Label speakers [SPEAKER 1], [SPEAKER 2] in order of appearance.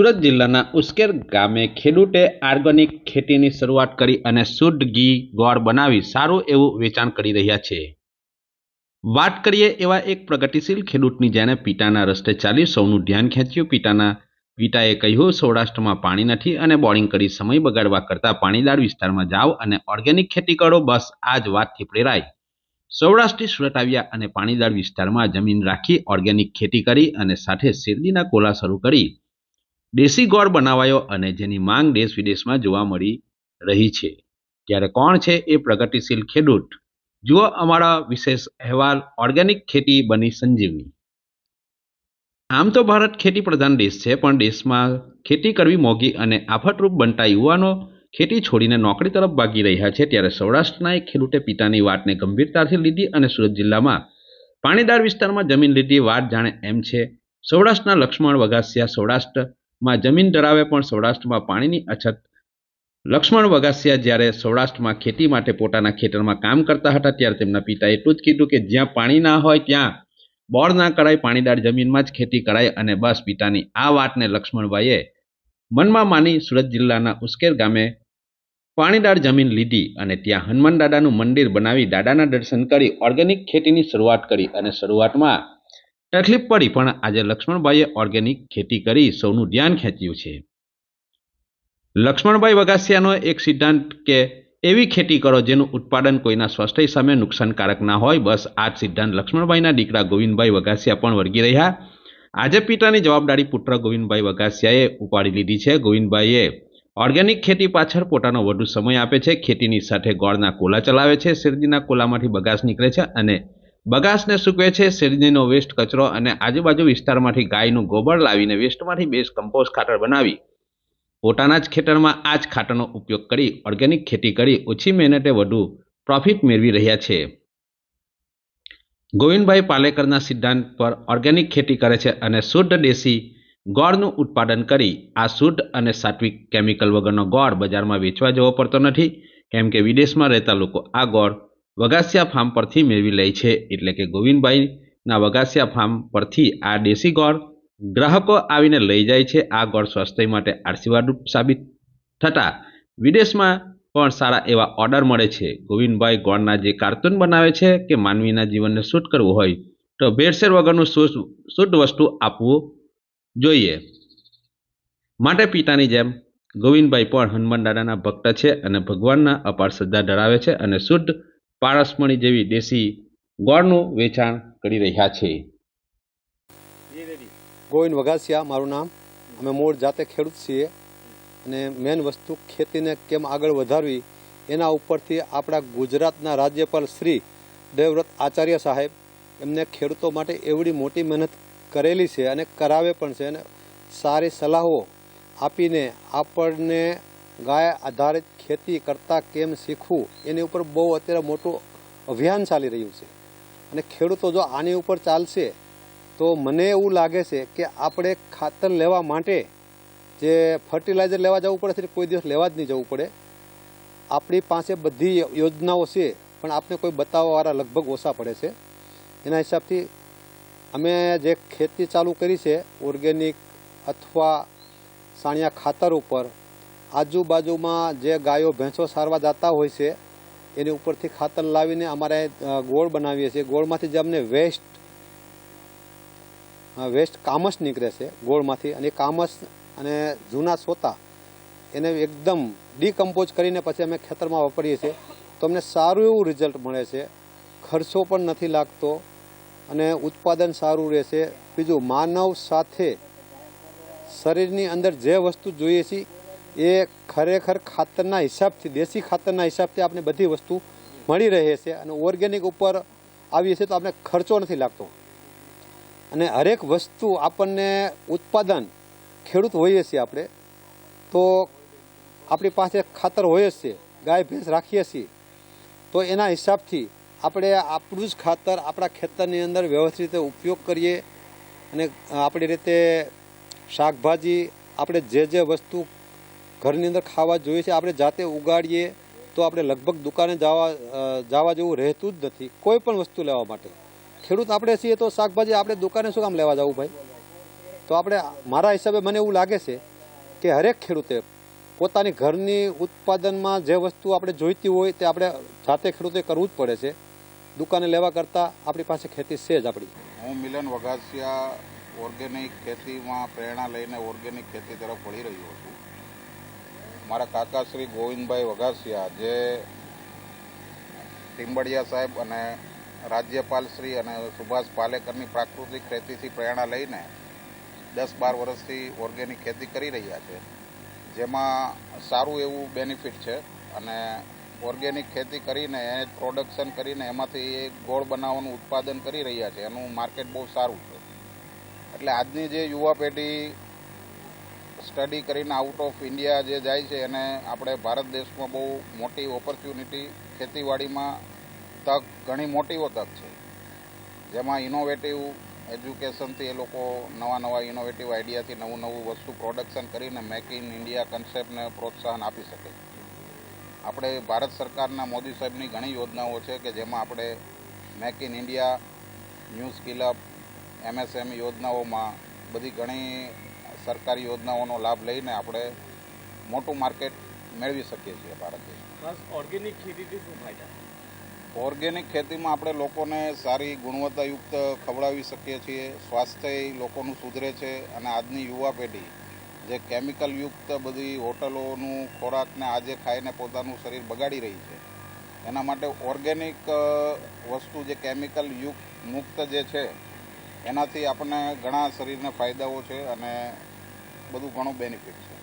[SPEAKER 1] સુરત જિલ્લાના ઉસ્કેર ગામે ખેડૂતે ઓર્ગેનિક ખેતીની શરૂઆત કરી અને શુદ્ધ ઘી ગોળ બનાવી સારું એવું વેચાણ કરી રહ્યા છે. વાત કરીએ એવા એક પ્રગતિશીલ ખેડૂતની જેણે પિતાના રસ્તે ચાલી સૌનું ધ્યાન ખેંચ્યું. પિતાના પિતાએ કહ્યું, સૌરાષ્ટ્રમાં પાણી નથી અને બોરિંગ કરી સમય બગાડવા કરતાં પાણીદાર વિસ્તારમાં જાઓ અને ઓર્ગેનિક ખેતી કરો, બસ આ જ વાતથી પ્રેરાય. સૌરાષ્ટ્રથી સુરત આવ્યા અને પાણીદાર વિસ્તારમાં જમીન રાખી ઓર્ગેનિક ખેતી કરી અને સાથે શેરડીના કોલા શરૂ કરી. દેશી ગોળ બનાવાયો અને જેની માંગ દેશ વિદેશમાં જોવા મળી રહી છે. ત્યારે કોણ છે એ પ્રગતિશીલ ખેડૂત? જુઓ અમારા વિશેષ અહેવાલ ઓર્ગેનિક ખેતી બની સંજીવની. આમ તો ભારત ખેતી પ્રધાન દેશ છે, પણ દેશમાં ખેતી કરવી મોંઘી અને આફતરૂપ બનતા યુવાનો ખેતી છોડીને નોકરી તરફ ભાગી રહ્યા છે, ત્યારે સૌરાષ્ટ્રના એક ખેડૂતે પિતાની વાતને ગંભીરતાથી લીધી અને સુરત જિલ્લામાં પાણીદાર વિસ્તારમાં જમીન લીધી. વાત જાણે એમ છે, સૌરાષ્ટ્રના લક્ષ્મણ વગાસિયા સૌરાષ્ટ્રમાં જમીન ધરાવે પણ સૌરાષ્ટ્રમાં પાણીની અછત. લક્ષ્મણ વગાસિયા જ્યારે સૌરાષ્ટ્રમાં ખેતી માટે પોતાના ખેતરમાં કામ કરતા હતા ત્યારે તેમના પિતાએ એટલું જ કીધું કે જ્યાં પાણી ના હોય ત્યાં બોર ના કરાય, પાણીદાર જમીનમાં જ ખેતી કરાય અને બસ પિતાની આ વાતને લક્ષ્મણભાઈએ મનમાં માની સુરત જિલ્લાના ઉસ્કેર ગામે પાણીદાર જમીન લીધી અને ત્યાં હનુમાન દાદાનું મંદિર બનાવી દાદાના દર્શન કરી ઓર્ગેનિક ખેતીની શરૂઆત કરી અને શરૂઆતમાં તકલીફ પડી, પણ આજે લક્ષ્મણભાઈએ ઓર્ગેનિક ખેતી કરી સૌનું ધ્યાન ખેંચ્યું છે. લક્ષ્મણભાઈ વગાસિયાનો એક સિદ્ધાંત કે એવી ખેતી કરો જેનું ઉત્પાદન કોઈના સ્વાસ્થ્ય સામે નુકસાનકારક ના હોય, બસ આ સિદ્ધાંત લક્ષ્મણભાઈના દીકરા ગોવિંદભાઈ વગાસિયા પણ વળગી રહ્યા. આજે પિતાની જવાબદારી પુત્ર ગોવિંદભાઈ વગાસિયાએ ઉપાડી લીધી છે. ગોવિંદભાઈએ ઓર્ગેનિક ખેતી પાછળ પોતાનો વધુ સમય આપે છે. ખેતીની સાથે ગોળના કોલા ચલાવે છે. શેરડીના કોલામાંથી બગાસ નીકળે છે અને બગાસને સૂકવે છે, શેરડીનો વેસ્ટ કચરો અને આજુબાજુ વિસ્તારમાંથી ગાયનું ગોબર લાવીને વેસ્ટમાંથી બેસ્ટ કમ્પોસ્ટ ખાતર બનાવી. પોતાના જ ખેતરમાં આ જ ખાતરનો ઉપયોગ કરી ઓર્ગેનિક ખેતી કરી ઓછી મહેનતે વધુ પ્રોફિટ મેળવી રહ્યા છે. ગોવિંદભાઈ પાલેકરના સિદ્ધાંત પર ઓર્ગેનિક ખેતી કરે છે અને શુદ્ધ દેશી ગોળનું ઉત્પાદન કરી આ શુદ્ધ અને સાત્વિક કેમિકલ વગરનો ગોળ બજારમાં વેચવા જવો પડતો નથી. કેમ કે વિદેશમાં રહેતા લોકો આ ગોળ વગાસિયા ફાર્મ પરથી મેળવી લે છે. એટલે કે ગોવિંદભાઈના વગાસિયા ફાર્મ પરથી આ દેશી ગોળ ગ્રાહકો આવીને લઈ જાય છે. આ ગોળ સ્વાસ્થ્ય માટે આશીર્વાદરૂપ સાબિત થતાં વિદેશમાં પણ સારા એવા ઓર્ડર મળે છે. ગોવિંદભાઈ ગોળના જે કાર્ટૂન બનાવે છે કે માનવીના જીવનને શૂટ કરવું હોય તો ભેળસેળ વગરનું શુદ્ધ વસ્તુ આપવું જોઈએ. માટે પિતાની જેમ ગોવિંદભાઈ પણ હનુમાન દાદાના ભક્ત છે અને ભગવાનના અપાર શ્રદ્ધા ધરાવે છે અને શુદ્ધ પારસમણી જેવી દેશી ગોળનું વેચાણ કરી રહ્યા છે.
[SPEAKER 2] ગોવિંદ વઘાસિયા, મારું નામ. અમે મૂળ જાતે ખેડૂત છીએ અને મેન વસ્તુ ખેતીને કેમ આગળ વધારવી એના ઉપરથી આપણા ગુજરાતના રાજ્યપાલ શ્રી દેવવ્રત આચાર્ય સાહેબ એમને ખેડૂતો માટે એવડી મોટી મહેનત કરેલી છે અને કરાવે પણ છે અને સારી સલાહો આપીને આપણને ગાય આધારિત ખેતી કરતાં કેમ શીખવું, એની ઉપર બહુ અત્યારે મોટું અભિયાન ચાલી રહ્યું છે. અને ખેડૂતો જો આની ઉપર ચાલશે, તો મને એવું લાગે છે કે આપણે ખાતર લેવા માટે જે ફર્ટિલાઇઝર લેવા જવું પડે છે, કોઈ દિવસ લેવા જ નહીં જવું પડે. આપણી પાસે બધી યોજનાઓ છે, પણ આપણે કોઈ બતાવવાવાળા લગભગ ઓછા પડે છે. એના હિસાબથી અમે જે ખેતી ચાલુ કરી છે ઓર્ગેનિક અથવા સાણિયા ખાતર ઉપર આજુબાજુમાં જે ગાયો, ભેંસો સારવા જતા હોય છે, એની ઉપરથી ખાતર લાવીને અમારે ગોળ બનાવીએ છીએ. ગોળમાંથી જે અમને વેસ્ટ વેસ્ટ કામસ નીકળે છે ગોળમાંથી. અને કામસ અને જૂના સોતા, એને એકદમ ડીકમ્પોઝ કરીને પછી અમે ખેતરમાં વાપરીએ છીએ. તો અમને સારું એવું રિઝલ્ટ મળે છે. ખર્ચો પણ નથી લાગતો અને ઉત્પાદન સારું રહેશે બીજું, માનવ સાથે શરીરની અંદર જે વસ્તુ જોઈએ છે એ ખરેખર ખાતરના હિસાબથી, દેશી ખાતરના હિસાબથી આપણે બધી વસ્તુ મળી રહે છે અને ઓર્ગેનિક ઉપર આવીએ છીએ તો આપણે ખર્ચો નથી લાગતો. અને હરેક વસ્તુ આપણને ઉત્પાદન, ખેડૂત હોઈએ છીએ આપણે, તો આપણી પાસે ખાતર હોય જ છે, ગાય, ભેંસ રાખીએ છીએ, તો એના હિસાબથી આપણે આપણું જ ખાતર આપણા ખેતરની અંદર વ્યવસ્થિત રીતે ઉપયોગ કરીએ અને આપણી રીતે શાકભાજી, આપણે જે જે વસ્તુ ઘરની અંદર ખાવા જોઈએ છે. આપણે જાતે ઉગાડીએ તો આપણે લગભગ દુકાને જવા જવા જેવું રહેતું જ નથી. કોઈ પણ વસ્તુ લેવા માટે. ખેડૂત આપણે છીએ તો શાકભાજી આપણે દુકાને શું કામ લેવા જવું ભાઈ? તો આપણે, મારા હિસાબે મને એવું લાગે છે કે હરેક ખેડૂતે પોતાની ઘરની ઉત્પાદનમાં જે વસ્તુ આપણે જોઈતી હોય તે આપણે જાતે ખેડૂતે કરવું જ પડે છે. દુકાને લેવા કરતાં આપણી પાસે ખેતી છે જ આપણી.
[SPEAKER 3] હું મિલન વઘાસિયા ઓર્ગેનિક ખેતીમાં પ્રેરણા લઈને ઓર્ગેનિક ખેતી તરફ વળી રહ્યો છું. મારા કાકા શ્રી ગોવિંદભાઈ વઘાસિયા, જે ટીમ્બડિયા સાહેબ અને રાજ્યપાલ શ્રી અને સુભાષ પાલેકરની પ્રાકૃતિક ખેતીથી પ્રેરણા લઈને દસ બાર વર્ષથી ઓર્ગેનિક ખેતી કરી રહ્યા છે. જેમાં સારું એવું બેનિફિટ છે અને ઓર્ગેનિક ખેતી કરીને એ પ્રોડક્શન કરીને એમાંથી એ ગોળ બનાવવાનું ઉત્પાદન કરી રહ્યા છે. એનું માર્કેટ બહુ સારું છે. એટલે આજની જે યુવા પેઢી સ્ટડી કરીને આઉટ ઓફ ઇન્ડિયા જે જાય છે, એને આપણે ભારત દેશમાં બહુ મોટી ઓપોર્ચ્યુનિટી ખેતીવાડીમાં તક, ઘણી મોટીઓ તક છે. જેમાં ઇનોવેટિવ એજ્યુકેશનથી એ લોકો નવા નવા ઇનોવેટિવ આઈડિયાથી નવું નવું વસ્તુ પ્રોડક્શન કરીને મેક ઇન ઇન્ડિયા કન્સેપ્ટને પ્રોત્સાહન આપી શકે આપણે ભારત સરકારના મોદી સાહેબની ઘણી યોજનાઓ છે કે જેમાં આપણે make in India new skill up MSM યોજનાઓમાં બધી ઘણી સરકારી યોજનાઓનો લાભ લઈને આપણે મોટું માર્કેટ મેળવી શકીએ છીએ ભારત દેશમાં.
[SPEAKER 4] ઓર્ગેનિક ખેતીથી શું ફાયદા?
[SPEAKER 3] ઓર્ગેનિક ખેતીમાં આપણે લોકોને સારી ગુણવત્તાયુક્ત ખવડાવી શકીએ છીએ સ્વાસ્થ્ય લોકોનું સુધરે છે અને આજની યુવા પેઢી જે કેમિકલયુક્ત બધી હોટલોનું ખોરાકને આજે ખાઈને પોતાનું શરીર બગાડી રહી છે એના માટે ઓર્ગેનિક વસ્તુ જે કેમિકલ યુક્ત મુક્ત જે છે એનાથી આપણને ઘણા શરીરને ફાયદાઓ છે અને બધું ઘણું બેનિફિટ છે.